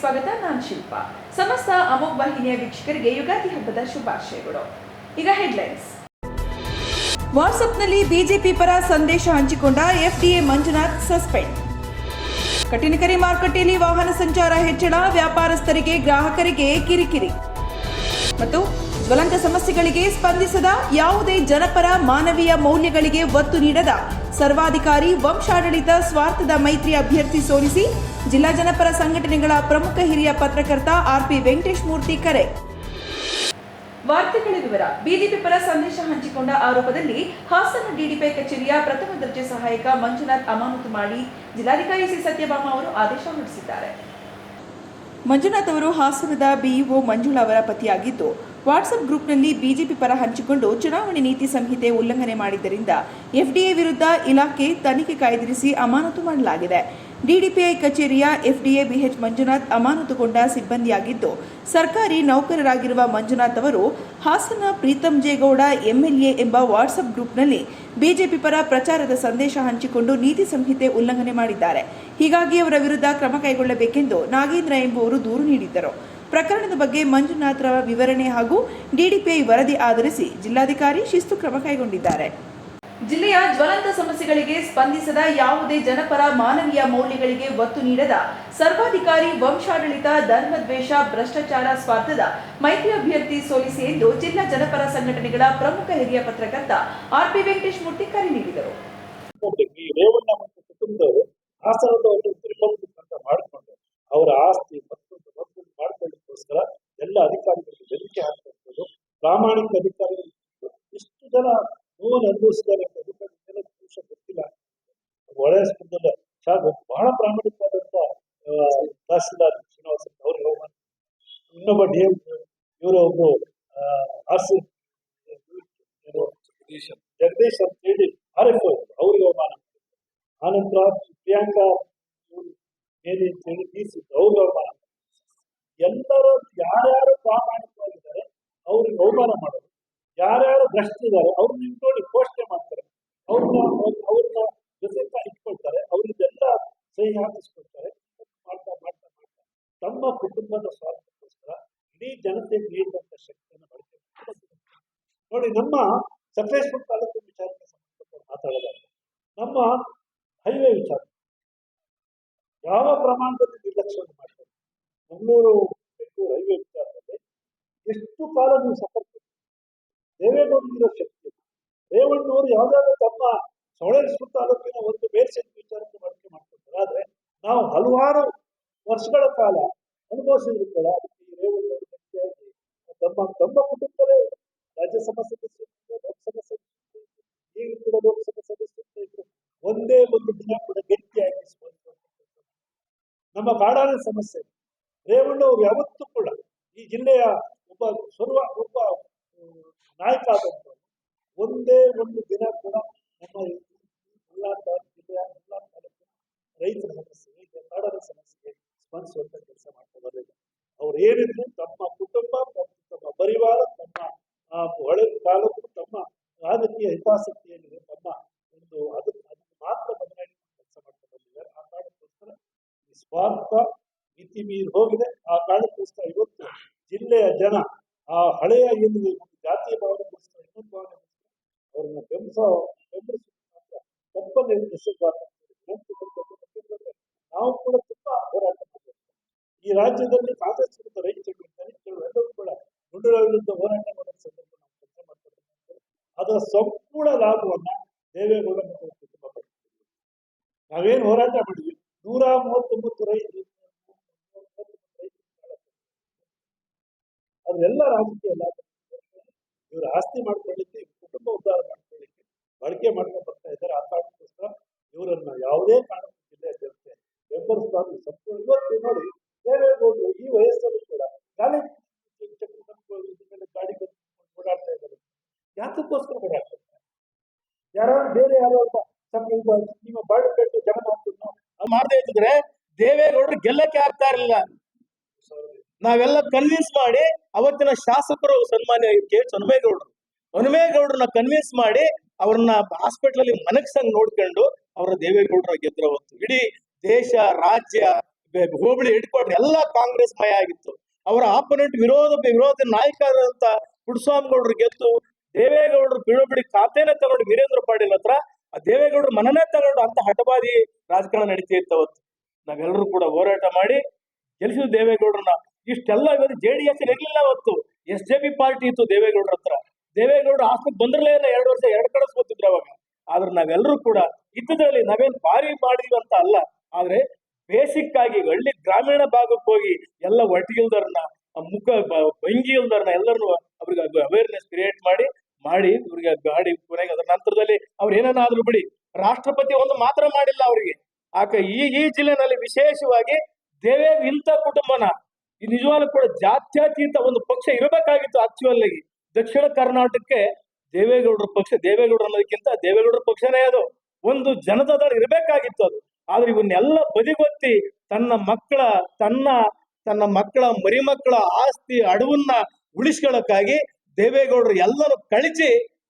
ಸ್ವಾಗತ, ನಾನು ಶಿಲ್ಪ. ಸಮಸ್ತ ಅಮೋಘ ವಾಹಿನಿಯ ವೀಕ್ಷಕರಿಗೆ ಯುಗಾದಿ ಹಬ್ಬದ ಶುಭಾಶಯಗಳು. ಈಗ ಹೆಡ್ಲೈನ್ಸ್ ವಾಟ್ಸ್ಆಪ್ನಲ್ಲಿ ಬಿಜೆಪಿ ಪರ ಸಂದೇಶ ಹಂಚಿಕೊಂಡ ಎಫ್ಡಿಎ ಮಂಜುನಾಥ್ ಸಸ್ಪೆಂಡ್. ಕಠಿಣಕರಿ ಮಾರುಕಟ್ಟೆಯಲ್ಲಿ ವಾಹನ ಸಂಚಾರ ಹೆಚ್ಚಳ, ವ್ಯಾಪಾರಸ್ಥರಿಗೆ ಗ್ರಾಹಕರಿಗೆ ಕಿರಿಕಿರಿ. ಮತ್ತು ಜ್ವಲಂತ ಸಮಸ್ಯೆಗಳಿಗೆ ಸ್ಪಂದಿಸದ ಯಾವುದೇ ಜನಪರ ಮಾನವೀಯ ಮೌಲ್ಯಗಳಿಗೆ ಒತ್ತು ನೀಡದ ಸರ್ವಾಧಿಕಾರಿ, ವಂಶಾಡಳಿತ ಸ್ವಾರ್ಥದ ಮೈತ್ರಿ ಅಭ್ಯರ್ಥಿ ಸೋಲಿಸಿ ಜಿಲ್ಲಾ ಜನಪರ ಸಂಘಟನೆಗಳ ಪ್ರಮುಖ ಹಿರಿಯ ಪತ್ರಕರ್ತ ಆರ್ಪಿ ವೆಂಕಟೇಶ್ ಮೂರ್ತಿ ಕರೆ. ವಾರ್ತೆಗಳ ವಿವರ ಬಿಜೆಪಿ ಪರ ಸಂದೇಶ ಹಂಚಿಕೊಂಡ ಆರೋಪದಲ್ಲಿ ಹಾಸನ ಡಿಡಿಪಿ ಕಚೇರಿಯ ಪ್ರಥಮ ದರ್ಜೆ ಸಹಾಯಕ ಮಂಜುನಾಥ್ ಅಮಾನತು ಮಾಡಿ ಜಿಲ್ಲಾಧಿಕಾರಿ ಸಿ. ಸತ್ಯಭಾಮ ಅವರು ಆದೇಶ ಹೊರಡಿಸಿದ್ದಾರೆ. ಮಂಜುನಾಥ್ ಅವರು ಹಾಸನದ ಬಿಇಒ ಮಂಜುಳಾ ಅವರ ಪತಿಯಾಗಿದ್ದು ವಾಟ್ಸಪ್ ಗ್ರೂಪ್ನಲ್ಲಿ ಬಿಜೆಪಿ ಪರ ಹಂಚಿಕೊಂಡು ಚುನಾವಣೆ ನೀತಿ ಸಂಹಿತೆ ಉಲ್ಲಂಘನೆ ಮಾಡಿದ್ದರಿಂದ ಎಫ್ಡಿಎ ವಿರುದ್ಧ ಇಲಾಖೆ ತನಿಖೆ ಕಾಯ್ದಿರಿಸಿ ಅಮಾನತು ಮಾಡಲಾಗಿದೆ. ಡಿಡಿಪಿಐ ಕಚೇರಿಯ ಎಫ್ಡಿಎ ಬಿಎಚ್ ಮಂಜುನಾಥ್ ಅಮಾನತುಗೊಂಡ ಸಿಬ್ಬಂದಿಯಾಗಿದ್ದು, ಸರ್ಕಾರಿ ನೌಕರರಾಗಿರುವ ಮಂಜುನಾಥ್ ಅವರು, ಹಾಸನ ಪ್ರೀತಂ ಜೇಗೌಡ ಎಂಎಲ್ಎ ಎಂಬ ವಾಟ್ಸಪ್ ಗ್ರೂಪ್ನಲ್ಲಿ ಬಿಜೆಪಿ ಪರ ಪ್ರಚಾರದ ಸಂದೇಶ ಹಂಚಿಕೊಂಡು ನೀತಿ ಸಂಹಿತೆ ಉಲ್ಲಂಘನೆ ಮಾಡಿದ್ದಾರೆ. ಹೀಗಾಗಿ ಅವರ ವಿರುದ್ಧ ಕ್ರಮ ಕೈಗೊಳ್ಳಬೇಕೆಂದು ನಾಗೇಂದ್ರ ಎಂಬುವರು ದೂರು ನೀಡಿದ್ದರು. ಪ್ರಕರಣದ ಬಗ್ಗೆ ಮಂಜುನಾಥ್ರ ವಿವರಣೆ ಹಾಗೂ ಡಿಡಿಪಿಐ ವರದಿ ಆಧರಿಸಿ ಜಿಲ್ಲಾಧಿಕಾರಿ ಶಿಸ್ತು ಕ್ರಮ ಕೈಗೊಂಡಿದ್ದಾರೆ. ಜಿಲ್ಲೆಯ ಜ್ವಲಂತ ಸಮಸ್ಯೆಗಳಿಗೆ ಸ್ಪಂದಿಸದ ಯಾವುದೇ ಜನಪರ ಮಾನವೀಯ ಮೌಲ್ಯಗಳಿಗೆ ಒತ್ತು ನೀಡದ ಸರ್ವಾಧಿಕಾರಿ ವಂಶಾಡಳಿತ, ಧರ್ಮದ್ವೇಷ, ಭ್ರಷ್ಟಾಚಾರ ಸ್ವಾರ್ಥದ ಮೈತ್ರಿ ಅಭ್ಯರ್ಥಿ ಸೋಲಿಸಿ ಎಂದು ಜಿಲ್ಲಾ ಜನಪರ ಸಂಘಟನೆಗಳ ಪ್ರಮುಖ ಹಿರಿಯ ಪತ್ರಕರ್ತ ಆರ್ಪಿ ವೆಂಕಟೇಶ್ ಮೂರ್ತಿ ಕರೆ ನೀಡಿದರು ಅವರ ಆಸ್ತಿ ಎಲ್ಲ ಅಧಿಕಾರಿಗಳಿಗೆ ಬೆದರಿಕೆ ಪ್ರಾಮಾಣಿಕ ಅಧಿಕಾರಿಗಳು ಇಷ್ಟು ಜನ ನೋವನ್ನು ಅನುಭವಿಸಿದ್ದಾರೆ ಬಹುಶಃ ಗೊತ್ತಿಲ್ಲ. ಒಳ್ಳೆಯ ಸ್ಪಂದನೆ ಶಾಲೆ ಬಹಳ ಪ್ರಾಮಾಣಿಕವಾದಂತ ತಹಸೀಲ್ದಾರ್ ಶ್ರೀನಿವಾಸ ಅವ್ರಿಗೆ ಅವಮಾನ ಇನ್ನೊಬ್ಬ ಡಿ ಎಂ ಇವರು ಒಬ್ರು ಆರ್ ಸಿ ಜಗದೀಶ್ ಅಂತ. ಹೇಳಿ ಆರ್ ಎಫ್ ಅವ್ರಿಗೆ ಅವಮಾನ. ಆನಂತರ ಪ್ರಿಯಾಂಕಾ ಏನಿ ಅಂತ ಹೇಳಿ ಡಿ ಸಿ ಅವ್ರಿಗೆ ಅವಮಾನ. ಎಲ್ಲರೂ ಯಾರ್ಯಾರು ಪ್ರಾಮಾಣಿಕವಾಗಿದ್ದಾರೆ ಅವ್ರಿಗೆ ಅವಮಾನ ಮಾಡೋದು. ಯಾರ್ಯಾರು ಭ್ರಷ್ಟಿದ್ದಾರೆ ಅವ್ರು ನಿಂತ್ಕೊಂಡು ಘೋಷಣೆ ಮಾಡ್ತಾರೆ. ಅವ್ರನ್ನ ಅವ್ರನ್ನ ಜೊತೆಗ ಇಟ್ಕೊಳ್ತಾರೆ, ಅವ್ರಿಗೆಲ್ಲ ಸಹಿ ಹಾಕಿಸ್ಕೊಳ್ತಾರೆ, ಮಾಡ್ತಾ ಮಾಡ್ತಾ ಮಾಡ್ತಾ. ತಮ್ಮ ಕುಟುಂಬದ ಸ್ವಾರ್ಥಕ್ಕೋಸ್ಕರ ಇಡೀ ಜನತೆ ನೀಡಿದಂತ ಶಕ್ತಿಯನ್ನು ಬಳಕೆ ನೋಡಿ, ನಮ್ಮ ಸಕಲೇಶ್ವರ ತಾಲೂಕು ವಿಚಾರಕ್ಕೆ ಸಂಬಂಧಪಟ್ಟು ಮಾತಾಡೋದಾದ್ರೆ, ನಮ್ಮ ಹೈವೇ ವಿಚಾರ. ಯಾವ ಪ್ರಮಾಣದಲ್ಲಿ ನಿರ್ಲಕ್ಷ್ಯವನ್ನು ಮಾಡ್ತಾರೆ? ಮಂಗಳೂರು ಬೆಂಗಳೂರು ಹೈವೇ ವಿಚಾರದಲ್ಲಿ ಎಷ್ಟು ಕಾಲ ನೀವು ಸಫರ್ ದೇವೇಗೌಡರಿರೋ ಶಕ್ತಿ. ರೇವಣ್ಣವರು ಯಾವುದಾದ್ರೂ ತಮ್ಮ ಸೊಳೇಶ್ವರ ತಾಲೂಕಿನ ಒಂದು ಬೇಸಿನ ವಿಚಾರಕ್ಕೆ ಬಳಕೆ ಮಾಡ್ಕೊಳ್ತಾರೆ. ಆದ್ರೆ ನಾವು ಹಲವಾರು ವರ್ಷಗಳ ಕಾಲ ಅನುಭವಿಸಿದ್ರು ಕೂಡ ಅದಕ್ಕೆ ಈ ರೇವಣ್ಣವರು ಗಟ್ಟಿಯಾಗಿ ತಮ್ಮ ತಮ್ಮ ಕುಟುಂಬದಲ್ಲೇ ರಾಜ್ಯಸಭಾ ಸದಸ್ಯರು ಲೋಕಸಭಾ ಸದಸ್ಯರು ಈಗ ಕೂಡ ಲೋಕಸಭಾ ಸದಸ್ಯರು ಇದ್ರು. ಒಂದೇ ಒಂದು ದಿನ ಕೂಡ ಗಟ್ಟಿಯಾಗಿ ನಮ್ಮ ಕಾಡಾನೆ ಸಮಸ್ಯೆ. ರೇವಣ್ಣ ಅವರು ಯಾವತ್ತೂ ಕೂಡ ಈ ಜಿಲ್ಲೆಯ ಒಬ್ಬ ಸರ್ವ ಒಬ್ಬ ಹ್ಮ್, ನಾಯಕ ಆದಂಥವ್ರು ಒಂದೇ ಒಂದು ದಿನ ಕೂಡ ನಮ್ಮ ಈ ಉಲ್ಲಾಸ ಜಿಲ್ಲೆಯ ಉಲ್ಲಾಸ ತಾಲೂಕಿನ ರೈತರ ಸಮಸ್ಯೆ ಈಗ ಕಾಡಾನೆ ಸಮಸ್ಯೆಗೆ ಸ್ಪಂದಿಸುವಂತ ಕೆಲಸ ಮಾಡ್ತಾ ಬರಲಿಲ್ಲ ಅವ್ರು ಏನಿದ್ರು ತಮ್ಮ ಕುಟುಂಬ ಮತ್ತು ತಮ್ಮ ಪರಿವಾರ ತಮ್ಮ ಆ, ಹೊಳೆ ತಾಲೂಕು ತಮ್ಮ ರಾಜಕೀಯ ಹಿತಾಸಕ್ತಿ ಏನಿದೆ? ತಮ್ಮ ಒಂದು ಅದು ಅದನ್ನು ಮಾತ್ರ ಬದಲಾಗಿ ಕೆಲಸ ಮಾಡ್ತಾ ಬಂದಿದ್ದಾರೆ. ಆ ಕಾರಣಕ್ಕೋಸ್ಕರ ಈ ಸ್ವಾರ್ಥ ಮಿತಿ ಮೀರಿ ಹೋಗಿದೆ. ಆ ಕಾರಣಕ್ಕೋಸ್ಕರ ಇವತ್ತು ಜಿಲ್ಲೆಯ ಜನ, ಆ ಹಳೆಯ ಏನಿದೆ, ಒಂದು ಜಾತಿಯ ಭಾವನೆಗೋಸ್ಕರ, ಇನ್ನೊಂದು ಭಾವನೆಗೋಸ್ಕರ ಅವ್ರನ್ನ ಬೆಂಬಲ ಬೆಂಬಲಿಸುವಂತ ತಪ್ಪನ್ನು ನಾವು ಕೂಡ ತುಂಬಾ ಹೋರಾಟ ಮಾಡಬೇಕು ಈ ರಾಜ್ಯದಲ್ಲಿ ಕಾಂಗ್ರೆಸ್ ವಿರುದ್ಧ ರೈತರು ದಲಿತರು ಎಲ್ಲರೂ ಕೂಡ ಗುಂಡುಗಳ ವಿರುದ್ಧ ಹೋರಾಟ ಮಾಡೋ ಸಂದರ್ಭ ನಾವು ಕೆಲಸ ಮಾಡ್ತಾರೆ ಅದರ ಸಂಪೂರ್ಣ ಲಾಭವನ್ನ ದೇವೇಗೌಡ ಮತ್ತು ಅವ್ರ ಕುಟುಂಬ ಪಡೆದುಕೊಂಡಿದೆ. ನಾವೇನು ಹೋರಾಟ ಮಾಡಿದ್ವಿ ನೂರ ಮೂವತ್ತೊಂಬತ್ತು ರೈತರು ಅದೆಲ್ಲ ರಾಜಕೀಯ ಲಾಭ ಇವರು ಆಸ್ತಿ ಮಾಡ್ಕೊಳ್ಳಿಕ್ಕೆ, ಕುಟುಂಬ ಉದ್ಧಾರ ಮಾಡ್ಕೊಳ್ಳಿಕ್ಕೆ ಬಳಕೆ ಮಾಡ್ಕೊಂಡು ಬರ್ತಾ ಇದ್ದಾರೆ. ಆ ಕಾರಣಕ್ಕೋಸ್ಕರ ಇವರನ್ನ ಯಾವುದೇ ಕಾರಣಕ್ಕೂ ಜಿಲ್ಲೆಯ ಜನತೆ ಬೆಂಬಲಿಸಬಾರ್ದು. ಸಂಪೂರ್ಣ ಇವತ್ತು ನೋಡಿ ದೇವೇಗೌಡರು ಈ ವಯಸ್ಸಲ್ಲೂ ಕೂಡ ಮೇಲೆ ಗಾಡಿ ಓಡಾಡ್ತಾ ಇದ್ದಾರೆ. ಯಾತಕ್ಕೋಸ್ಕರ ಓಡಾಡ್ತಾ ಇದ್ದಾರೆ? ಯಾರಾದ್ರೂ ಬೇರೆ ಯಾರೋ ಸ್ವಲ್ಪ ಇದು ಕಟ್ಟು ಜಗನ್ನಾಥನ್ನು ಮಾಡದೇ ಇದ್ದಿದ್ರೆ ದೇವೇಗೌಡರು ಗೆಲ್ಲಕ್ಕೆ ಆಗ್ತಾ ಇರಲಿಲ್ಲ. ನಾವೆಲ್ಲ ಕನ್ವಿನ್ಸ್ ಮಾಡಿ ಅವತ್ತಿನ ಶಾಸಕರು ಸನ್ಮಾನ್ಯ ಕೆ. ಎಚ್ ಹನುಮೇಗೌಡರು. ಹನುಮೇಗೌಡರನ್ನ ಕನ್ವಿನ್ಸ್ ಮಾಡಿ ಅವ್ರನ್ನ ಹಾಸ್ಪಿಟಲ್ ಅಲ್ಲಿ ಮನಗ್ಸಂಗ್ ನೋಡ್ಕೊಂಡು ಅವರ ದೇವೇಗೌಡರ ಗೆದ್ರ ಹೊತ್ತು. ಇಡೀ ದೇಶ, ರಾಜ್ಯ ಹೋಬಳಿ ಹಿಡ್ಕೊಂಡ್ರೆ ಎಲ್ಲ ಕಾಂಗ್ರೆಸ್ ಮಯ ಆಗಿತ್ತು. ಅವರ ಆಪೋನೆಂಟ್ ವಿರೋಧ ವಿರೋಧ ನಾಯಕರಾದಂತ ಪುಟ್ಟಸ್ವಾಮಿಗೌಡರು ಗೆದ್ದು ದೇವೇಗೌಡರು ಬಿಡುಬಿಡಿ ಖಾತೆನೇ ತಗೊಂಡು ವೀರೇಂದ್ರ ಪಾಟೀಲ್ ಹತ್ರ ಆ ದೇವೇಗೌಡರು ಮನನೇ ತಗೊಂಡು ಅಂತ ಹಠಬಾದಿ ರಾಜಕಾರಣ ನಡೀತಾ ಇತ್ತು ಅವತ್ತು. ನಾವೆಲ್ಲರೂ ಕೂಡ ಹೋರಾಟ ಮಾಡಿ ಗೆಲ್ಲಿಸಿದ ದೇವೇಗೌಡರನ್ನ ಇಷ್ಟೆಲ್ಲ ಇವತ್ತು ಜೆ ಡಿ ಎಸ್ ಇರ್ಲಿಲ್ಲ ಅವತ್ತು. ಎಸ್ ಜೆ ಪಿ ಪಾರ್ಟಿ ಇತ್ತು ದೇವೇಗೌಡರ ಹತ್ರ. ದೇವೇಗೌಡರು ಆಸ್ಪತ್ರೆ ಬಂದ್ರಲ್ಲೇ ಇಲ್ಲ, ಎರಡು ವರ್ಷ ಎರಡು ಕಡೆ ಸೋತಿದ್ರು ಅವಾಗ. ಆದ್ರೆ ನಾವೆಲ್ಲರೂ ಕೂಡ ಇದ್ದದ್ರಲ್ಲಿ ನಾವೇನ್ ಭಾರಿ ಮಾಡಿದ್ವಿ ಅಂತ ಅಲ್ಲ. ಆದ್ರೆ ಬೇಸಿಕ್ ಆಗಿ ಹಳ್ಳಿ ಗ್ರಾಮೀಣ ಭಾಗಕ್ಕೆ ಹೋಗಿ ಎಲ್ಲ ಒಟ್ಟಿಗಿಲ್ದರ್ನ ಮುಖ ಭಂಗಿ ಇಲ್ದವ್ರನ್ನ ಎಲ್ಲರನ್ನು ಅವ್ರಿಗೆ ಅವೇರ್ನೆಸ್ ಕ್ರಿಯೇಟ್ ಮಾಡಿ ಮಾಡಿ ಇವ್ರಿಗೆ ಗಾಡಿ ಕೊನೆಗೆ ಅದರ ನಂತರದಲ್ಲಿ ಅವ್ರು ಏನೇನಾದ್ರೂ ಬಿಡಿ. ರಾಷ್ಟ್ರಪತಿ ಒಂದು ಮಾತ್ರ ಮಾಡಿಲ್ಲ ಅವರಿಗೆ. ಆಕ ಈ ಈ ಜಿಲ್ಲೆನಲ್ಲಿ ವಿಶೇಷವಾಗಿ ದೇವೇ ಇಂಥ ಕುಟುಂಬನ ಈ ನಿಜವಾಗ್ಲೂ ಕೂಡ ಜಾತ್ಯತೀತ ಒಂದು ಪಕ್ಷ ಇರಬೇಕಾಗಿತ್ತು ಆಕ್ಚುಯಲ್ ಆಗಿ ದಕ್ಷಿಣ ಕರ್ನಾಟಕಕ್ಕೆ ದೇವೇಗೌಡರ ಪಕ್ಷ, ದೇವೇಗೌಡರು ಅನ್ನೋದಕ್ಕಿಂತ ದೇವೇಗೌಡರ ಪಕ್ಷನೇ ಅದು. ಒಂದು ಜನತಾದಳ ಇರಬೇಕಾಗಿತ್ತು ಅದು. ಆದ್ರೆ ಇವನ್ನೆಲ್ಲ ಬದಿಗೊತ್ತಿ ತನ್ನ ಮಕ್ಕಳ, ತನ್ನ ತನ್ನ ಮಕ್ಕಳ, ಮರಿಮಕ್ಕಳ ಆಸ್ತಿ ಅಡವನ್ನ ಉಳಿಸ್ಕೊಳ್ಳಕ್ಕಾಗಿ ದೇವೇಗೌಡರು ಎಲ್ಲರೂ ಕಳಿಸಿ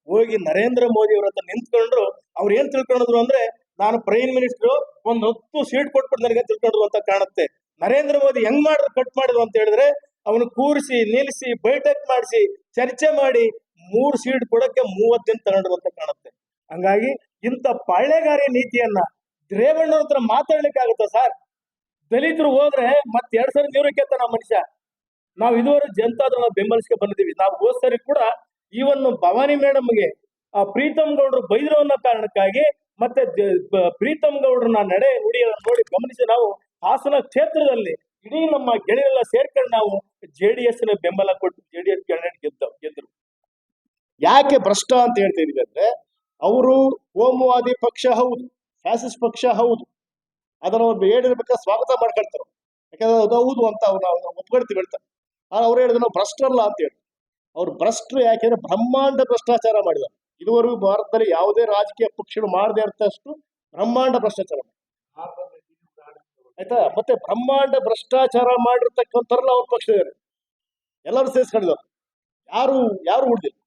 ಹೋಗಿ ನರೇಂದ್ರ ಮೋದಿ ಅವರ ಹತ್ರ ನಿಂತ್ಕೊಂಡ್ರು. ಅವ್ರು ಏನ್ ತಿಳ್ಕೊಂಡಿದ್ರು ಅಂದ್ರೆ, ನಾನು ಪ್ರೈಮ್ ಮಿನಿಸ್ಟರ್ ಒಂದು ಹತ್ತು ಸೀಟ್ ಕೊಟ್ಬಿಟ್ಟು ನನಗೆ ತಿಳ್ಕೊಂಡ್ರು ಅಂತ ಕಾಣುತ್ತೆ. ನರೇಂದ್ರ ಮೋದಿ ಹೆಂಗ್ ಮಾಡಿದ್ರು ಕಟ್ ಮಾಡಿದ್ರು ಅಂತ ಹೇಳಿದ್ರೆ, ಅವನು ಕೂರಿಸಿ, ನಿಲ್ಲಿಸಿ, ಬೈಠಕ್ ಮಾಡಿಸಿ, ಚರ್ಚೆ ಮಾಡಿ ಮೂರು ಸೀಟ್ ಕೊಡಕ್ಕೆ ಮೂವತ್ತು ದಿನ ತಗೊಂಡ್ರು ಅಂತ ಕಾಣುತ್ತೆ. ಹಂಗಾಗಿ ಇಂಥ ಪಾಳ್ಯಗಾರಿ ನೀತಿಯನ್ನ ರೇವಣ್ಣವ್ರ ಹತ್ರ ಮಾತಾಡ್ಲಿಕ್ಕೆ ಸರ್? ದಲಿತರು ಹೋದ್ರೆ ಮತ್ತೆ ಎರಡ್ ಸಾವಿರದ ನೂರು ನಾವು ಮನುಷ್ಯ. ನಾವು ಇದುವರೆಗೆ ಜನತಾದಳ ಬೆಂಬಲಿಸ್ಕೆ ಬಂದಿದ್ದೀವಿ. ನಾವು ಹೋದ್ ಸರಿ ಕೂಡ ಈವನ್ ಭವಾನಿ ಮೇಡಮ್ಗೆ ಆ ಪ್ರೀತಮ್ ಗೌಡ್ರು ಬೈದ್ರು ಕಾರಣಕ್ಕಾಗಿ ಮತ್ತೆ ಪ್ರೀತಮ್ ಗೌಡ್ರನ್ನ ನಡೆ ನುಡಿಯನ್ನು ನೋಡಿ ಗಮನಿಸಿ ನಾವು ಹಾಸನ ಕ್ಷೇತ್ರದಲ್ಲಿ ಇಡೀ ನಮ್ಮ ಗೆಳೆಯರೆಲ್ಲ ಸೇರ್ಕೊಂಡು ನಾವು ಜೆ ಡಿ ಎಸ್ನ ಬೆಂಬಲ ಕೊಟ್ಟು ಜೆ ಡಿ ಎಸ್ ಕ್ಯಾಂಡಿಡೇಟ್ ಗೆದ್ದ, ಗೆದ್ರು. ಯಾಕೆ ಭ್ರಷ್ಟ ಅಂತ ಹೇಳ್ತಾ ಅಂದ್ರೆ, ಅವರು ಕೋಮುವಾದಿ ಪಕ್ಷ ಹೌದು, ಫ್ಯಾಸಿಸ್ಟ್ ಪಕ್ಷ ಹೌದು. ಅದನ್ನ ಅವ್ರು ಹೇಳಿರ್ಬೇಕಾದ್ರೆ ಸ್ವಾಗತ ಮಾಡ್ಕೊಳ್ತಾರ. ಯಾಕಂದ್ರೆ ಅದು ಹೌದು ಅಂತ ಅವ್ರು ನಾವು ಒಪ್ಕೊಳ್ತೀವಿ ಹೇಳ್ತಾರೆ. ಆದ್ರೆ ಅವ್ರು ಹೇಳಿದ್ರು ನಾವು ಭ್ರಷ್ಟರಲ್ಲ ಅಂತ ಹೇಳಿ ಅವ್ರು ಭ್ರಷ್ಟರು ಯಾಕೆಂದ್ರೆ ಬ್ರಹ್ಮಾಂಡ ಭ್ರಷ್ಟಾಚಾರ ಮಾಡಿದ್ದಾರೆ. ಇದುವರೆಗೂ ಭಾರತದಲ್ಲಿ ಯಾವುದೇ ರಾಜಕೀಯ ಪಕ್ಷಗಳು ಮಾಡದೇ ಇರ್ತಷ್ಟು ಬ್ರಹ್ಮಾಂಡ ಭ್ರಷ್ಟಾಚಾರ ಮಾಡಿದ್ದಾರೆ. ಆಯ್ತಾ? ಮತ್ತೆ ಬ್ರಹ್ಮಾಂಡ ಭ್ರಷ್ಟಾಚಾರ ಮಾಡಿರ್ತಕ್ಕಂಥವ್ರಲ್ಲ ಅವ್ರ ಪಕ್ಷದವರು. ಎಲ್ಲರೂ ಸೇರಿಸ್ಕೊಂಡಿದ್ದಾರೆ ಯಾರು ಯಾರು ಉಳಿದಿಲ್ಲ.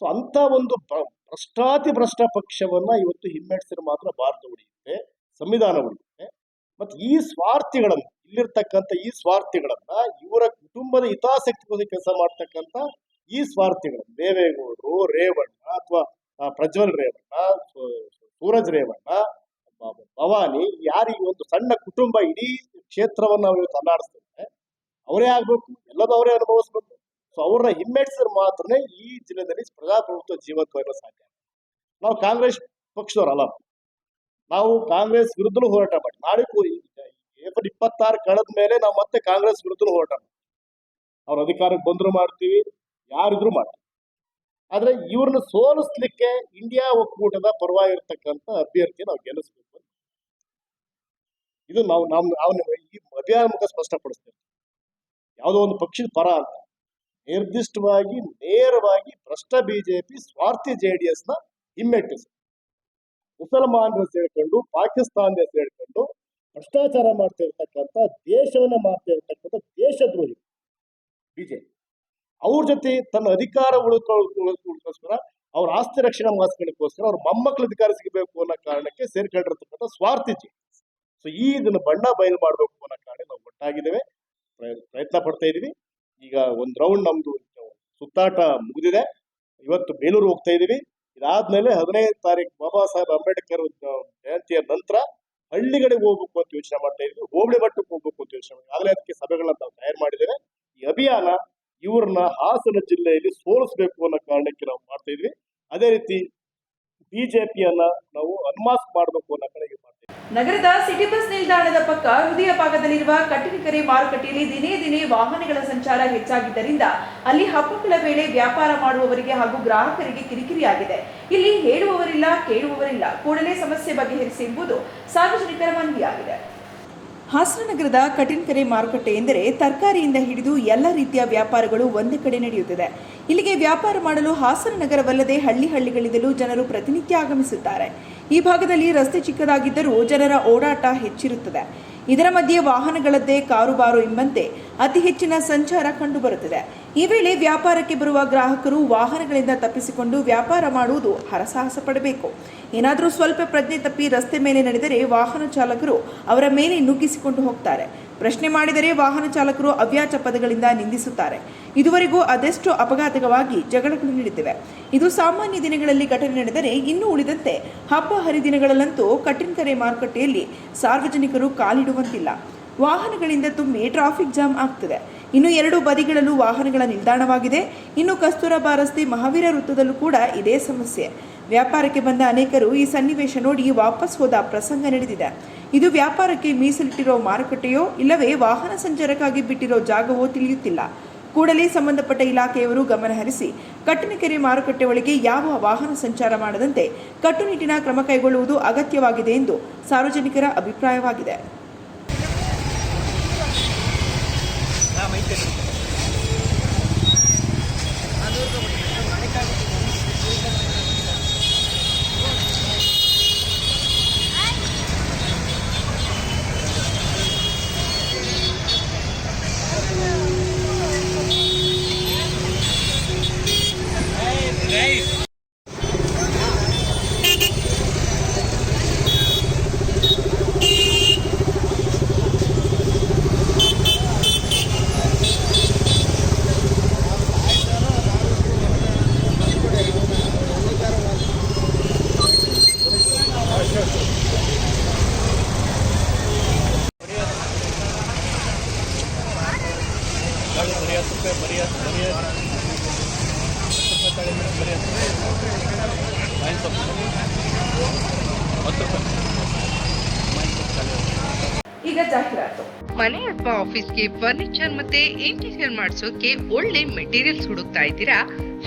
ಸೊ ಅಂತ ಒಂದು ಭ್ರಷ್ಟಾತಿ ಭ್ರಷ್ಟ ಪಕ್ಷವನ್ನ ಇವತ್ತು ಹಿಮ್ಮೆಟ್ಟಿಸಿದ್ರೆ ಮಾತ್ರ ಭಾರತ ಉಳಿಯುತ್ತೆ, ಸಂವಿಧಾನ ಉಳಿಯುತ್ತೆ. ಮತ್ತೆ ಈ ಸ್ವಾರ್ಥಿಗಳನ್ನ, ಇಲ್ಲಿರ್ತಕ್ಕಂಥ ಈ ಸ್ವಾರ್ಥಿಗಳನ್ನ, ಇವರ ಕುಟುಂಬದ ಹಿತಾಸಕ್ತಿಗೋಸ್ಕರ ಕೆಲಸ ಮಾಡ್ತಕ್ಕಂಥ ಈ ಸ್ವಾರ್ಥಿಗಳನ್ನ, ದೇವೇಗೌಡರು, ರೇವಣ್ಣ, ಅಥವಾ ಪ್ರಜ್ವಲ್ ರೇವಣ್ಣ ಸೂರಜ್ ರೇವಣ್ಣ ಭವಾನಿ ಯಾರಿಗೆ ಒಂದು ಸಣ್ಣ ಕುಟುಂಬ ಇಡೀ ಕ್ಷೇತ್ರವನ್ನು ಅವರು ತನ್ನಾಡಿಸ್ತಾರೆ ಅವರೇ ಆಗ್ಬೇಕು, ಎಲ್ಲದೂ ಅವರೇ ಅನುಭವಿಸ್ಬೇಕು. ಸೊ ಅವ್ರನ್ನ ಹಿಮ್ಮೆಟ್ಟಿಸಿದ್ರೆ ಮಾತ್ರನೇ ಈ ಜಿಲ್ಲೆಯಲ್ಲಿ ಪ್ರಜಾಪ್ರಭುತ್ವ ಜೀವಂತವಾಗಿರೋ ಸಾಧ್ಯ ನಾವು ಕಾಂಗ್ರೆಸ್ ಪಕ್ಷದವರಲ್ಲ ನಾವು ಕಾಂಗ್ರೆಸ್ ವಿರುದ್ಧಲೂ ಹೋರಾಟ ಮಾಡಿ ನಾಳೆ ಏಪ್ರಿಲ್ ಇಪ್ಪತ್ತಾರು ಕಳೆದ ಮೇಲೆ ನಾವು ಮತ್ತೆ ಕಾಂಗ್ರೆಸ್ ವಿರುದ್ಧಲೂ ಹೋರಾಟ ಮಾಡ್ತೀವಿ. ಅವ್ರ ಅಧಿಕಾರಕ್ಕೆ ಬಂದ್ರು ಮಾಡ್ತೀವಿ, ಯಾರಿದ್ರು ಮಾಡ್ತೀವಿ. ಆದ್ರೆ ಇವ್ರನ್ನ ಸೋಲಿಸ್ಲಿಕ್ಕೆ ಇಂಡಿಯಾ ಒಕ್ಕೂಟದ ಪರವಾಗಿರ್ತಕ್ಕಂಥ ಅಭ್ಯರ್ಥಿ ನಾವು ಗೆಲ್ಲಿಸ್ಬೇಕು. ಇದು ನಾವು ನಾವು ನಾವು ಈ ಅಭಿಯಾನ ಮುಖ ಸ್ಪಷ್ಟಪಡಿಸ್ತೇವೆ ಯಾವುದೋ ಒಂದು ಪಕ್ಷದ ಪರ ಅಂತ. ನಿರ್ದಿಷ್ಟವಾಗಿ, ನೇರವಾಗಿ ಭ್ರಷ್ಟ ಬಿಜೆಪಿ ಸ್ವಾರ್ಥಿ ಜೆಡಿಎಸ್ನ ಹಿಮ್ಮೆಟ್ಟಿಸಿ ಹೇಳ್ಕೊಂಡು ಸೇರ್ಕೊಂಡು ಪಾಕಿಸ್ತಾನದ ಸೇರ್ಕೊಂಡು ಭ್ರಷ್ಟಾಚಾರ ಮಾಡ್ತಾ ಇರ್ತಕ್ಕಂಥ ದೇಶವನ್ನ ಮಾಡ್ತಾ ಇರ್ತಕ್ಕಂಥ ದೇಶದ್ರೋಹಿ ಬಿಜೆಪಿ. ಅವ್ರ ಜೊತೆ ತನ್ನ ಅಧಿಕಾರ ಉಳ್ಕೊಳ್ಳೋಸ್ಕರ ಅವ್ರ ಆಸ್ತಿ ರಕ್ಷಣೆ ಮಾಡಿಸ್ಕೊಳ್ಳೋಕ್ಕೋಸ್ಕರ ಅವ್ರ ಮೊಮ್ಮಕ್ಕಳ ಅಧಿಕಾರ ಸಿಗಬೇಕು ಅನ್ನೋ ಕಾರಣಕ್ಕೆ ಸೇರ್ಕೊಂಡಿರ್ತಕ್ಕಂಥ ಸ್ವಾರ್ಥಿ ಜೆ ಸೊ ಈ ಇದನ್ನು ಬಣ್ಣ ಬಯಲು ಮಾಡಬೇಕು ಅನ್ನೋ ಕಾರಣ ನಾವು ಒಟ್ಟಾಗಿದ್ದೇವೆ. ಪ್ರಯ- ಪ್ರಯತ್ನ ಪಡ್ತಾ ಇದೀವಿ ಈಗ ಒಂದು ರೌಂಡ್ ನಮ್ದು ಸುತ್ತಾಟ ಮುಗಿದಿದೆ. ಇವತ್ತು ಬೇಲೂರು ಹೋಗ್ತಾ ಇದೀವಿ ಇದಾದ್ಮೇಲೆ ಹದಿನೈದು ತಾರೀಕು ಬಾಬಾ ಸಾಹೇಬ್ ಅಂಬೇಡ್ಕರ್ ಜಯಂತಿಯ ನಂತರ ಹಳ್ಳಿಗಳಿಗೆ ಹೋಗ್ಬೇಕು ಅಂತ ಯೋಚನೆ ಮಾಡ್ತಾ ಇದ್ವಿ ಹೋಬಳಿ ಮಟ್ಟಕ್ಕೆ ಹೋಗ್ಬೇಕು ಅಂತ ಯೋಚನೆ ಮಾಡಿ ಆಗಲೇ ಅದಕ್ಕೆ ಸಭೆಗಳನ್ನ ನಾವು ತಯಾರು ಮಾಡಿದ್ದೇವೆ. ಈ ಅಭಿಯಾನ ಇವ್ರನ್ನ ಹಾಸನ ಜಿಲ್ಲೆಯಲ್ಲಿ ಸೋಲಿಸಬೇಕು ಅನ್ನೋ ಕಾರಣಕ್ಕೆ ನಾವು ಮಾಡ್ತಾ ಇದ್ವಿ ಅದೇ ರೀತಿ ಬಿಜೆಪಿಯನ್ನ ನಾವು ಅನ್ಮಾಸ್ಕ್ ಮಾಡಬೇಕು ಅನ್ನೋ ಕಡೆಗೆ ನಗರದ ಸಿಟಿ ಬಸ್ ನಿಲ್ದಾಣದ ಪಕ್ಕ ಹೃದಯ ಭಾಗದಲ್ಲಿರುವ ಕಟ್ಟಿಗೆರೆ ಮಾರುಕಟ್ಟೆಯಲ್ಲಿ ದಿನೇ ದಿನೇ ವಾಹನಗಳ ಸಂಚಾರ ಹೆಚ್ಚಾಗಿದ್ದರಿಂದ ಅಲ್ಲಿ ಹಬ್ಬಗಳ ವೇಳೆ ವ್ಯಾಪಾರ ಮಾಡುವವರಿಗೆ ಹಾಗೂ ಗ್ರಾಹಕರಿಗೆ ಕಿರಿಕಿರಿಯಾಗಿದೆ. ಇಲ್ಲಿ ಹೇಳುವವರಿಲ್ಲ, ಕೇಳುವವರಿಲ್ಲ. ಕೂಡಲೇ ಸಮಸ್ಯೆ ಬಗೆಹರಿಸಿ ಎಂಬುದು ಸಾರ್ವಜನಿಕರ ಮನವಿಯಾಗಿದೆ. ಹಾಸನ ನಗರದ ಕಟಿನ್ಕೆರೆ ಮಾರುಕಟ್ಟೆ ಎಂದರೆ ತರಕಾರಿಯಿಂದ ಹಿಡಿದು ಎಲ್ಲ ರೀತಿಯ ವ್ಯಾಪಾರಗಳು ಒಂದೇ ಕಡೆ ನಡೆಯುತ್ತಿದೆ. ಇಲ್ಲಿಗೆ ವ್ಯಾಪಾರ ಮಾಡಲು ಹಾಸನ ನಗರವಲ್ಲದೆ ಹಳ್ಳಿ ಹಳ್ಳಿಗಳಿಂದಲೂ ಜನರು ಪ್ರತಿನಿತ್ಯ ಆಗಮಿಸುತ್ತಾರೆ. ಈ ಭಾಗದಲ್ಲಿ ರಸ್ತೆ ಚಿಕ್ಕದಾಗಿದ್ದರೂ ಜನರ ಓಡಾಟ ಹೆಚ್ಚಿರುತ್ತದೆ. ಇದರ ಮಧ್ಯೆ ವಾಹನಗಳದ್ದೇ ಕಾರುಬಾರು ಎಂಬಂತೆ ಅತಿ ಹೆಚ್ಚಿನ ಸಂಚಾರ ಕಂಡುಬರುತ್ತಿದೆ. ಈ ವೇಳೆ ವ್ಯಾಪಾರಕ್ಕೆ ಬರುವ ಗ್ರಾಹಕರು ವಾಹನಗಳಿಂದ ತಪ್ಪಿಸಿಕೊಂಡು ವ್ಯಾಪಾರ ಮಾಡುವುದು ಹರಸಾಹಸ ಪಡಬೇಕು. ಏನಾದರೂ ಸ್ವಲ್ಪ ಪ್ರಜ್ಞೆ ತಪ್ಪಿ ರಸ್ತೆ ಮೇಲೆ ನಡೆದರೆ ವಾಹನ ಚಾಲಕರು ಅವರ ಮೇಲೆ ನುಗ್ಗಿಸಿಕೊಂಡು ಹೋಗ್ತಾರೆ. ಪ್ರಶ್ನೆ ಮಾಡಿದರೆ ವಾಹನ ಚಾಲಕರು ಅವ್ಯಾಚ ಪದಗಳಿಂದ ನಿಂದಿಸುತ್ತಾರೆ. ಇದುವರೆಗೂ ಅದೆಷ್ಟು ಅಪಘಾತಕವಾಗಿ ಜಗಳಗಳು ನಡೆದಿವೆ ಇದು ಸಾಮಾನ್ಯ ದಿನಗಳಲ್ಲಿ ಘಟನೆ ನಡೆದರೆ ಇನ್ನೂ ಉಳಿದಂತೆ ಹಬ್ಬ ಹರಿದಿನಗಳಲ್ಲಂತೂ ಕಟ್ಟಿನಕೆರೆ ಮಾರುಕಟ್ಟೆಯಲ್ಲಿ ಸಾರ್ವಜನಿಕರು ಕಾಲಿಡುವಂತಿಲ್ಲ. ವಾಹನಗಳಿಂದ ತುಂಬಿ ಟ್ರಾಫಿಕ್ ಜಾಮ್ ಆಗ್ತಿದೆ. ಇನ್ನು ಎರಡು ಬದಿಗಳಲ್ಲೂ ವಾಹನಗಳ ನಿಲ್ದಾಣವಾಗಿದೆ. ಇನ್ನು ಕಸ್ತೂರಬಾ ರಸ್ತೆ ಮಹಾವೀರ ವೃತ್ತದಲ್ಲೂ ಕೂಡ ಇದೇ ಸಮಸ್ಯೆ. ವ್ಯಾಪಾರಕ್ಕೆ ಬಂದ ಅನೇಕರು ಈ ಸನ್ನಿವೇಶ ನೋಡಿ ವಾಪಸ್ ಹೋದ ಪ್ರಸಂಗ ನಡೆದಿದೆ. ಇದು ವ್ಯಾಪಾರಕ್ಕೆ ಮೀಸಲಿಟ್ಟಿರೋ ಮಾರುಕಟ್ಟೆಯೋ, ಇಲ್ಲವೇ ವಾಹನ ಸಂಚಾರಕ್ಕಾಗಿ ಬಿಟ್ಟಿರೋ ಜಾಗವೋ ತಿಳಿಯುತ್ತಿಲ್ಲ. ಕೂಡಲೇ ಸಂಬಂಧಪಟ್ಟ ಇಲಾಖೆಯವರು ಗಮನಹರಿಸಿ ಕಟ್ಟಣಕೆರೆ ಮಾರುಕಟ್ಟೆ ಒಳಗೆ ಯಾವ ವಾಹನ ಸಂಚಾರ ಮಾಡದಂತೆ ಕಟ್ಟುನಿಟ್ಟಿನ ಕ್ರಮ ಕೈಗೊಳ್ಳುವುದು ಅಗತ್ಯವಾಗಿದೆ ಎಂದು ಸಾರ್ವಜನಿಕರ ಅಭಿಪ್ರಾಯವಾಗಿದೆ. ಈಗ ಜಾಹೀರಾತು. ಮನೆ ಅಥವಾ ಆಫೀಸ್ಗೆ ಫರ್ನಿಚರ್ ಮತ್ತೆ ಇಂಟೀರಿಯರ್ ಮಾಡಿಸೋಕೆ ಒಳ್ಳೆ ಮೆಟೀರಿಯಲ್ಸ್ ಹುಡುಕ್ತಾ ಇದ್ದೀರಾ?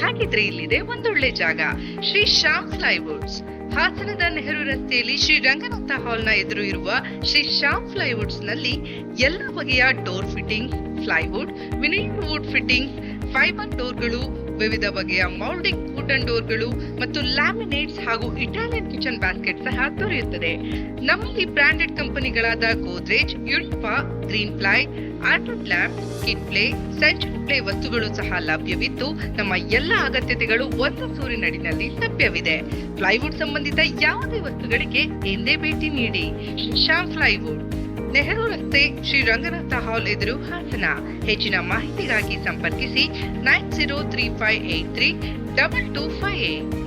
ಹಾಗಿದ್ರೆ ಇಲ್ಲಿದೆ ಒಂದೊಳ್ಳೆ ಜಾಗ, ಶ್ರೀ ಶ್ಯಾಮ್ ಫ್ಲೈವುಡ್ಸ್ ಹಾಸನದ ನೆಹರು ರಸ್ತೆಯಲ್ಲಿ ಶ್ರೀ ರಂಗನಾಥ ಹಾಲ್ನ ಎದುರು ಇರುವ ಶ್ರೀ ಶ್ಯಾಮ್ ಫ್ಲೈವುಡ್ಸ್ನಲ್ಲಿ ಎಲ್ಲ ಬಗೆಯ door fitting plywood vinyl wood fitting, fiber ಡೋರ್ಗಳು ವಿವಿಧ ಬಗೆಯ ಮೌಲ್ಡಿಂಗ್ ವುಡನ್ ಡೋರ್ಗಳು ಮತ್ತು ಲ್ಯಾಮಿನೇಟ್ಸ್ ಹಾಗೂ ಇಟಾಲಿಯನ್ ಕಿಚನ್ ಬ್ಯಾಸ್ಕೆಟ್ ಸಹ ದೊರೆಯುತ್ತದೆ. ನಮ್ಮಲ್ಲಿ ಬ್ರಾಂಡೆಡ್ ಕಂಪನಿಗಳಾದ ಗೋದ್ರೇಜ್ ಯುಲ್ಫಾ green ply ಆರ್ಟುಡ್ lamp kit ply century ply ವಸ್ತುಗಳು ಸಹ ಲಭ್ಯವಿದ್ದು, ನಮ್ಮ ಎಲ್ಲ ಅಗತ್ಯತೆಗಳು ಒಂದು ಸೂರಿನಡಿನಲ್ಲಿ ಲಭ್ಯವಿದೆ. ಪ್ಲೈವುಡ್ ಸಂಬಂಧಿತ ಯಾವುದೇ ವಸ್ತುಗಳಿಗೆ ಎಂದೇ ಭೇಟಿ ನೀಡಿ. ಶ್ಯಾಮ್ ಪ್ಲೈವುಡ್ ನೆಹರು ರಸ್ತೆ ಶ್ರೀ ರಂಗನಾಥ ಹಾಲ್ ಎದುರು ಹಾಸನ. ಹೆಚ್ಚಿನ ಮಾಹಿತಿಗಾಗಿ ಸಂಪರ್ಕಿಸಿ nine zero three five eight three double two five eight.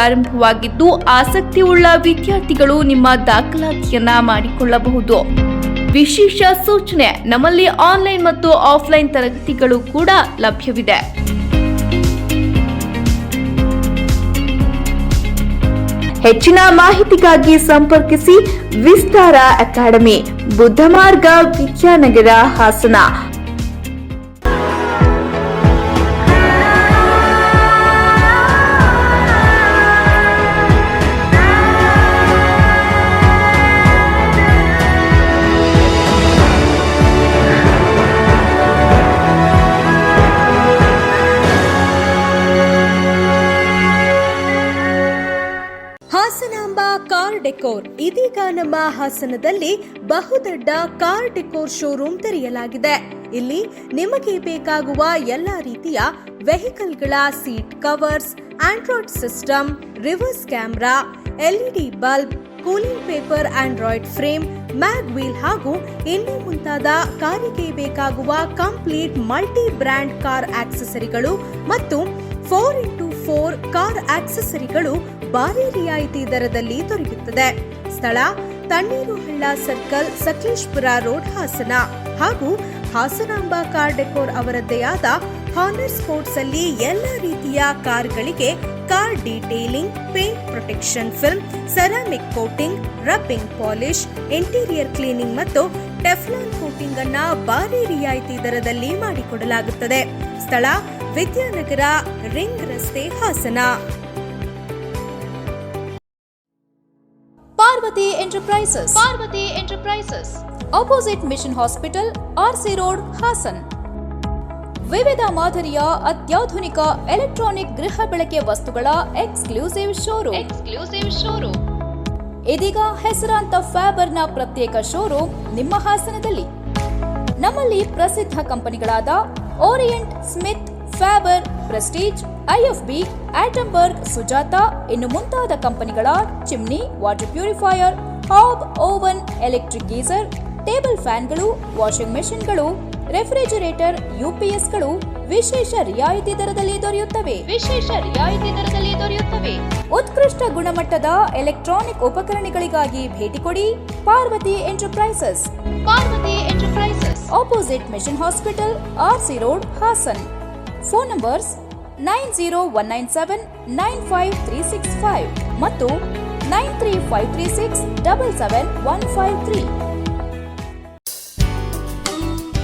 ಪ್ರಾರಂಭವಾಗಿದ್ದು, ಆಸಕ್ತಿಯುಳ್ಳ ವಿದ್ಯಾರ್ಥಿಗಳು ನಿಮ್ಮ ದಾಖಲಾತಿಯನ್ನ ಮಾಡಿಕೊಳ್ಳಬಹುದು. ವಿಶೇಷ ಸೂಚನೆ, ನಮ್ಮಲ್ಲಿ ಆನ್ಲೈನ್ ಮತ್ತು ಆಫ್ಲೈನ್ ತರಗತಿಗಳು ಕೂಡ ಲಭ್ಯವಿದೆ. ಹೆಚ್ಚಿನ ಮಾಹಿತಿಗಾಗಿ ಸಂಪರ್ಕಿಸಿ Vistara academy, Buddhamarg Vidyanagar Hassan. Hasanamba car decor. ಇದೀಗ ನಮ್ಮ ಹಾಸನದಲ್ಲಿ ಬಹುದೊಡ್ಡ ಕಾರ್ ಡೆಕೋರ್ ಶೋರೂಮ್ ತೆರೆಯಲಾಗಿದೆ. ಇಲ್ಲಿ ನಿಮಗೆ ಬೇಕಾಗುವ ಎಲ್ಲ ರೀತಿಯ ವೆಹಿಕಲ್ಗಳ seat covers, android system, reverse camera LED bulb, cooling paper, android frame, mag wheel ಹಾಗೂ ಇನ್ನೂ ಮುಂತಾದ ಕಾರಿಗೆ ಬೇಕಾಗುವ ಕಂಪ್ಲೀಟ್ ಮಲ್ಟಿ ಬ್ರ್ಯಾಂಡ್ ಕಾರ್ ಆಕ್ಸೆಸರಿಗಳು ಮತ್ತು ಫೋರ್ ಇಂಟು ಫೋರ್ ಕಾರ್ ಆಕ್ಸೆಸರಿಗಳು ಭಾರಿ ರಿಯಾಯಿತಿ ದರದಲ್ಲಿ ದೊರೆಯುತ್ತದೆ. ಸ್ಥಳ ತಣ್ಣೀರು ಹಳ್ಳ ಸರ್ಕಲ್ ಸಕಲೇಶ್ಪುರ ರೋಡ್ ಹಾಸನ ಹಾಗೂ ಹಾಸನಾಂಬ ಕಾರ್ ಡೆಕೋರ್ ಅವರದ್ದೇ ಆದ ಹಾನರ್ ಸ್ಪೋರ್ಟ್ಸ್ ಅಲ್ಲಿ ಎಲ್ಲ ರೀತಿಯ ಕಾರ್ಗಳಿಗೆ car detailing paint protection film ceramic coating rubbing polish interior cleaning ಮತ್ತು ಟೆಫ್ಲಾನ್ ಕೋಟಿಂಗ್ ಅನ್ನ ಭಾರಿ ರಿಯಾಯಿತಿ ದರದಲ್ಲಿ ಮಾಡಿಕೊಡಲಾಗುತ್ತದೆ. ಸ್ಥಳ ವಿದ್ಯಾನಗರ ರಿಂಗ್ ರಸ್ತೆ Hassan. Parvati enterprises. Parvati enterprises. Opposite mission hospital RC road Hassan ವಿವಿಧ ಮಾದರಿಯ ಅತ್ಯಾಧುನಿಕ ಎಲೆಕ್ಟ್ರಾನಿಕ್ ಗೃಹ ಬಳಕೆ ವಸ್ತುಗಳ ಎಕ್ಸ್ಕ್ಲೂಸಿವ್ ಶೋರೂಮ್ ಎಕ್ಸ್ಕ್ಲೂಸಿವ್ ಶೋರೂಮ್ ಇದೀಗ ಹೆಸರಾಂತ ಫ್ಯಾಬರ್ನ ಪ್ರತ್ಯೇಕ ಶೋರೂಮ್ ನಿಮ್ಮ ಹಾಸನದಲ್ಲಿ. ನಮ್ಮಲ್ಲಿ ಪ್ರಸಿದ್ಧ ಕಂಪನಿಗಳಾದ Orient Smith Faber Prestige IFB Atomberg Sujata ಇನ್ನು ಮುಂತಾದ ಕಂಪನಿಗಳ chimney water purifier hob oven electric geyser table ಫ್ಯಾನ್ಗಳು washing ಮೆಷಿನ್ಗಳು ರೆಫ್ರಿಜರೇಟರ್ ಯುಪಿಎಸ್ಗಳು ವಿಶೇಷ ರಿಯಾಯಿತಿ ದರದಲ್ಲಿ ದೊರೆಯುತ್ತವೆ. ವಿಶೇಷ ರಿಯಾಯಿತಿ ದರದಲ್ಲಿ ದೊರೆಯುತ್ತವೆ. ಉತ್ಕೃಷ್ಟ ಗುಣಮಟ್ಟದ ಎಲೆಕ್ಟ್ರಾನಿಕ್ ಉಪಕರಣಗಳಿಗಾಗಿ ಭೇಟಿ ಕೊಡಿ Parvati enterprises. Parvati enterprises. Opposite mission hospital RC road Hassan phone numbers nine zero one nine seven nine five three six five ಮತ್ತು nine three five three six double seven one five three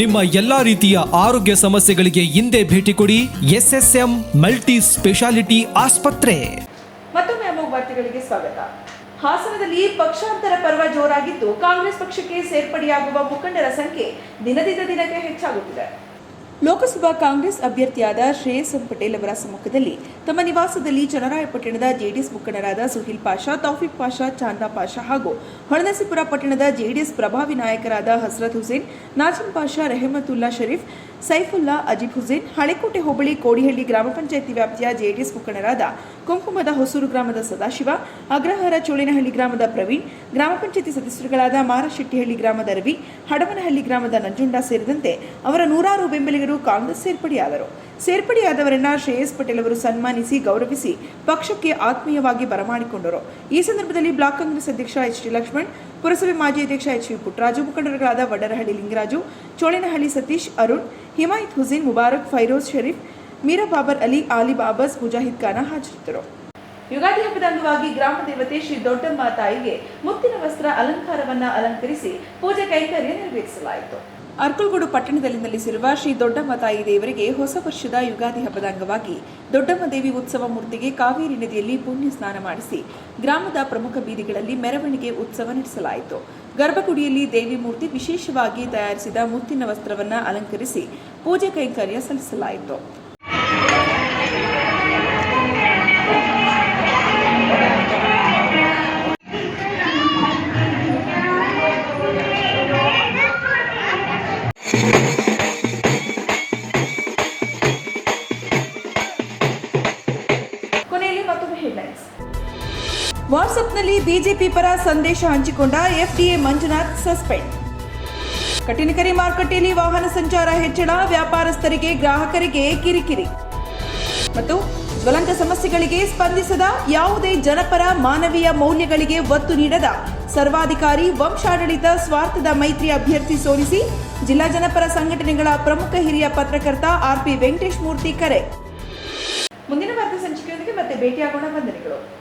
ನಿಮ್ಮ ಎಲ್ಲಾ ರೀತಿಯ ಆರೋಗ್ಯ ಸಮಸ್ಯೆಗಳಿಗೆ ಹಿಂದೆ ಭೇಟಿ ಕೊಡಿ S S M multi speciality ಆಸ್ಪತ್ರೆ. ಮತ್ತೊಮ್ಮೆ ವಾರ್ತೆಗಳಿಗೆ ಸ್ವಾಗತ. ಹಾಸನದಲ್ಲಿ ಪಕ್ಷಾಂತರ ಪರ್ವ ಜೋರಾಗಿದ್ದು ಕಾಂಗ್ರೆಸ್ ಪಕ್ಷಕ್ಕೆ ಸೇರ್ಪಡೆಯಾಗುವ ಮುಖಂಡರ ಸಂಖ್ಯೆ ದಿನದಿಂದ ದಿನಕ್ಕೆ ಹೆಚ್ಚಾಗುತ್ತಿದೆ. ಲೋಕಸಭಾ ಕಾಂಗ್ರೆಸ್ ಅಭ್ಯರ್ಥಿಯಾದ ಶ್ರೇಯಸ್ ಪಟೇಲ್ ಅವರ ಸಮ್ಮುಖದಲ್ಲಿ ತಮ್ಮ ನಿವಾಸದಲ್ಲಿ ಚನ್ನರಾಯಪಟ್ಟಣದ ಜೆಡಿಎಸ್ ಮುಖಂಡರಾದ ಸುಹಿಲ್ ಪಾಷಾ, ತೌಫಿಕ್ ಪಾಷಾ, ಚಾಂದಾ ಪಾಷಾ ಹಾಗೂ ಹೊಳನಸಿಪುರ ಪಟ್ಟಣದ ಜೆಡಿಎಸ್ ಪ್ರಭಾವಿ ನಾಯಕರಾದ ಹಸ್ರತ್ ಹುಸೇನ್, ನಾಜಿಮ್ ಪಾಷಾ, ರೆಹಮತುಲ್ಲಾ ಶರೀಫ್ ಸೈಫುಲ್ಲಾ ಅಜೀಬ್ ಹುಸೇನ್ ಹಳೆಕೋಟೆ ಹೋಬಳಿ ಕೋಡಿಹಳ್ಳಿ ಗ್ರಾಮ ಪಂಚಾಯಿತಿ ವ್ಯಾಪ್ತಿಯ ಜೆಡಿಎಸ್ ಮುಖಂಡರಾದ ಕುಂಕುಮದ ಹೊಸೂರು ಗ್ರಾಮದ ಸದಾಶಿವ, ಅಗ್ರಹಾರ ಚೋಳಿನಹಳ್ಳಿ ಗ್ರಾಮದ ಪ್ರವೀಣ್, ಗ್ರಾಮ ಪಂಚಾಯಿತಿ ಸದಸ್ಯರುಗಳಾದ ಮಾರಶೆಟ್ಟಿಹಳ್ಳಿ ಗ್ರಾಮದ ರವಿ, ಹಡವನಹಳ್ಳಿ ಗ್ರಾಮದ ನಂಜುಂಡ ಸೇರಿದಂತೆ ಅವರ ನೂರಾರು ಬೆಂಬಲಿಗರು ಕಾಂಗ್ರೆಸ್ ಸೇರ್ಪಡೆಯಾದರು. ಸೇರ್ಪಡೆಯಾದವರನ್ನ ಶ್ರೇಯಸ್ ಪಟೇಲ್ ಅವರು ಸನ್ಮಾನಿಸಿ, ಗೌರವಿಸಿ, ಪಕ್ಷಕ್ಕೆ ಆತ್ಮೀಯವಾಗಿ ಬರಮಾಡಿಕೊಂಡರು. ಈ ಸಂದರ್ಭದಲ್ಲಿ ಬ್ಲಾಕ್ ಕಾಂಗ್ರೆಸ್ ಅಧ್ಯಕ್ಷ ಎಚ್ ಡಿ ಲಕ್ಷ್ಮಣ್, ಪುರಸಭೆ ಮಾಜಿ ಅಧ್ಯಕ್ಷ ಎಚ್ ವಿ ಪುಟ್ರಾಜು, ಮುಖಂಡರುಗಳಾದ ವಡರಹಳ್ಳಿ ಲಿಂಗರಾಜು, ಚೋಳೇನಹಳ್ಳಿ ಸತೀಶ್, ಅರುಣ್, ಹಿಮಾಯತ್ ಹುಸೇನ್, ಮುಬಾರಕ್, ಫೈರೋಜ್ ಶರೀಫ್, ಮೀರಾ ಬಾಬರ್ ಅಲಿ ಆಲಿ ಬಾಬಸ್ ಮುಜಾಹಿದ್ ಖಾನ ಹಾಜರಿದ್ದರು. ಯುಗಾದಿ ಹಬ್ಬದ ಅಂಗವಾಗಿ ಗ್ರಾಮ ದೇವತೆ ಶ್ರೀ ದೊಡ್ಡಮ್ಮ ತಾಯಿಗೆ ಮುತ್ತಿನ ವಸ್ತ್ರ ಅಲಂಕಾರವನ್ನ ಅಲಂಕರಿಸಿ ಪೂಜೆ ಕೈಂಕರ್ಯ ನೆರವೇರಿಸಲಾಯಿತು. ಅರ್ಕಲ್ಗೂಡು ಪಟ್ಟಣದಲ್ಲಿ ನೆಲೆಸಿರುವ ಶ್ರೀ ದೊಡ್ಡಮ್ಮ ತಾಯಿ ದೇವರಿಗೆ ಹೊಸ ವರ್ಷದ ಯುಗಾದಿ ಹಬ್ಬದ ಅಂಗವಾಗಿ ದೊಡ್ಡಮ್ಮ ದೇವಿ ಉತ್ಸವ ಮೂರ್ತಿಗೆ ಕಾವೇರಿ ನದಿಯಲ್ಲಿ ಪುಣ್ಯ ಸ್ನಾನ ಮಾಡಿಸಿ ಗ್ರಾಮದ ಪ್ರಮುಖ ಬೀದಿಗಳಲ್ಲಿ ಮೆರವಣಿಗೆ ಉತ್ಸವ ನಡೆಸಲಾಯಿತು. ಗರ್ಭಗುಡಿಯಲ್ಲಿ ದೇವಿ ಮೂರ್ತಿ ವಿಶೇಷವಾಗಿ ತಯಾರಿಸಿದ ಮುತ್ತಿನ ವಸ್ತ್ರವನ್ನು ಅಲಂಕರಿಸಿ ಪೂಜೆ ಕೈಂಕರ್ಯ ಸಲ್ಲಿಸಲಾಯಿತು. ಬಿಜೆಪಿ ಪರ ಸಂದೇಶ ಹಂಚಿಕೊಂಡ ಎಫ್ಡಿಎ ಮಂಜುನಾಥ್ ಸಸ್ಪೆಂಡ್. ಕಠಿಣಕರಿ ಮಾರುಕಟ್ಟೆಯಲ್ಲಿ ವಾಹನ ಸಂಚಾರ ಹೆಚ್ಚಳ, ವ್ಯಾಪಾರಸ್ಥರಿಗೆ ಗ್ರಾಹಕರಿಗೆ ಕಿರಿಕಿರಿ. ಮತ್ತು ಜ್ವಲಂತ ಸಮಸ್ಯೆಗಳಿಗೆ ಸ್ಪಂದಿಸದ ಯಾವುದೇ ಜನಪರ ಮಾನವೀಯ ಮೌಲ್ಯಗಳಿಗೆ ಒತ್ತು ನೀಡದ ಸರ್ವಾಧಿಕಾರಿ ವಂಶಾಡಳಿತ ಸ್ವಾರ್ಥದ ಮೈತ್ರಿ ಅಭ್ಯರ್ಥಿ ಸೋಲಿಸಿ ಜಿಲ್ಲಾ ಜನಪರ ಸಂಘಟನೆಗಳ ಪ್ರಮುಖ ಹಿರಿಯ ಪತ್ರಕರ್ತ ಆರ್ಪಿ ವೆಂಕಟೇಶ್ ಮೂರ್ತಿ ಕರೆ. ಮುಂದಿನ ವಾರ್ತಾ ಸಂಚಿಕೆಯೊಂದಿಗೆ ಮತ್ತೆ ಭೇಟಿಯಾಗೋಣ. ವಂದನೆಗಳು.